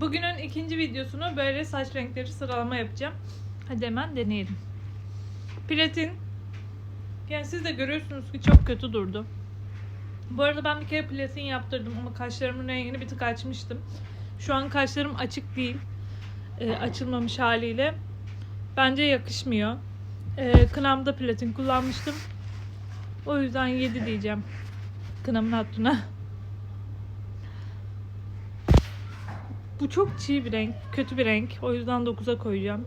Bugünün ikinci videosunu böyle saç renkleri sıralama yapacağım. Hadi hemen deneyelim. Platin. Yani siz de görüyorsunuz ki çok kötü durdu. Bu arada ben bir kere platin yaptırdım ama kaşlarımın rengini bir tık açmıştım. Şu an kaşlarım açık değil. Ee, açılmamış haliyle. Bence yakışmıyor. Ee, kınamda platin kullanmıştım. O yüzden 7 diyeceğim. Kınamın hattına. Bu çok çiğ bir renk, kötü bir renk. O yüzden 9'a koyacağım.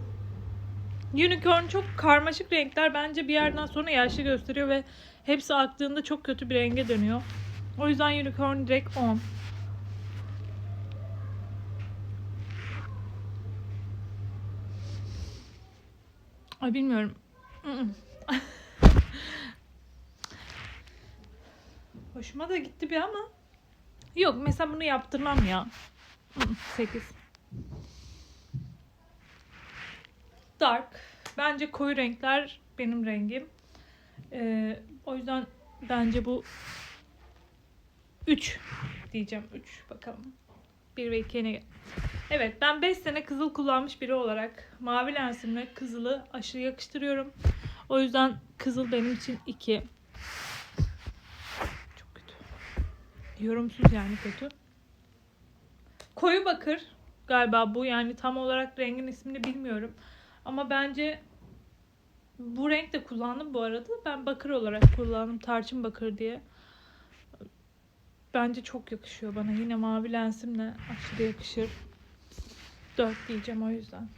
Unicorn çok karmaşık renkler. Bence bir yerden sonra yaşlı gösteriyor ve hepsi aktığında çok kötü bir renge dönüyor. O yüzden Unicorn direkt 10. Ay bilmiyorum. Hoşuma da gitti bir ama. Yok mesela bunu yaptırmam ya. 8. Dark. Bence koyu renkler benim rengim. Ee, o yüzden bence bu 3 diyeceğim. 3 bakalım. 1 ve 2'ye ne gel- Evet ben 5 sene kızıl kullanmış biri olarak mavi lensimle kızılı aşırı yakıştırıyorum. O yüzden kızıl benim için 2. Çok kötü. Yorumsuz yani kötü. Koyu bakır galiba bu yani tam olarak rengin ismini bilmiyorum. Ama bence bu renk de kullandım bu arada. Ben bakır olarak kullandım. Tarçın bakır diye. Bence çok yakışıyor bana. Yine mavi lensimle aşırı yakışır. 4 diyeceğim o yüzden.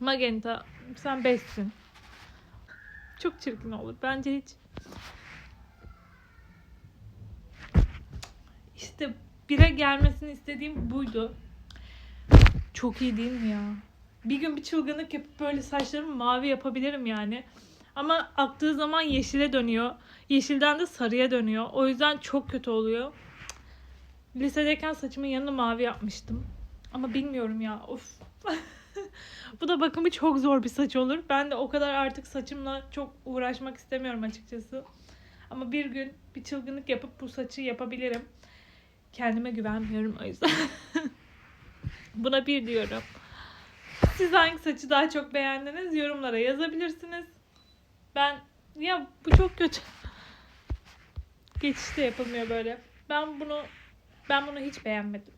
Magenta sen 5'sin. Çok çirkin olur. Bence hiç İşte bire gelmesini istediğim buydu. Çok iyi değil mi ya? Bir gün bir çılgınlık yapıp böyle saçlarımı mavi yapabilirim yani. Ama aktığı zaman yeşile dönüyor. Yeşilden de sarıya dönüyor. O yüzden çok kötü oluyor. Lisedeyken saçımın yanını mavi yapmıştım. Ama bilmiyorum ya. Of. Bu da bakımı çok zor bir saç olur. Ben de o kadar artık saçımla çok uğraşmak istemiyorum açıkçası. Ama bir gün bir çılgınlık yapıp bu saçı yapabilirim. Kendime güvenmiyorum o yüzden. Buna bir diyorum. Siz hangi saçı daha çok beğendiniz? Yorumlara yazabilirsiniz. Ben ya bu çok kötü. Geçişte yapılmıyor böyle. Ben bunu ben bunu hiç beğenmedim.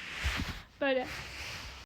böyle